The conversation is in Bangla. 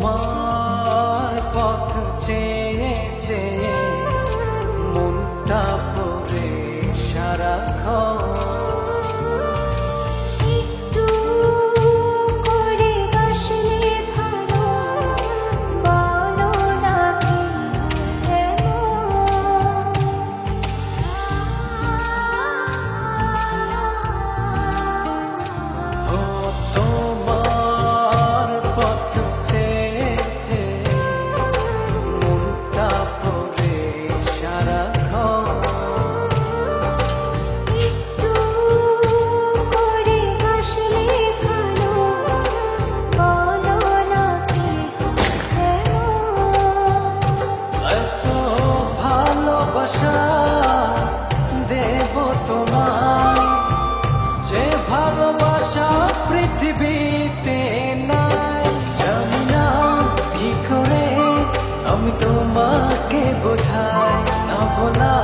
吗 যে ভালোবাসা পৃথিবীতে নাই জানি না কি করে আমি তোমাকে বোঝাই না বলা